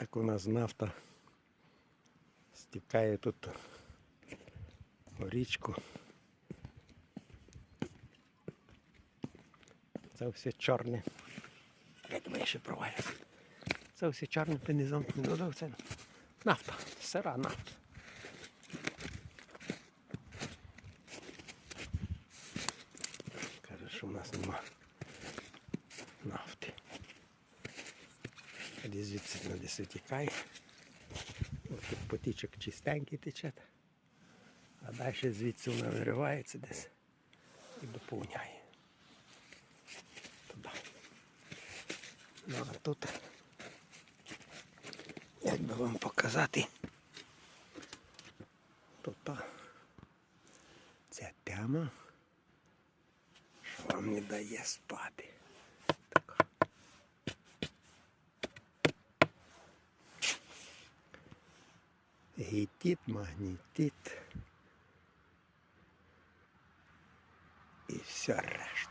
Так у нас нафта стікає тут у річку. Це все чорне. Я думаю, ще провалю. Це все чорне ти не додав. Це нафта, сира нафта. Каже, що в нас нема Десь звідси десь витікає. Ось тут потічок чистенький тече. А далі звідси вона виривається десь і доповняє. Туди. Ну а тут, як би вам показати, тут та- ця тема, що вам не дає спати. Гетит, магнітит. І все решта.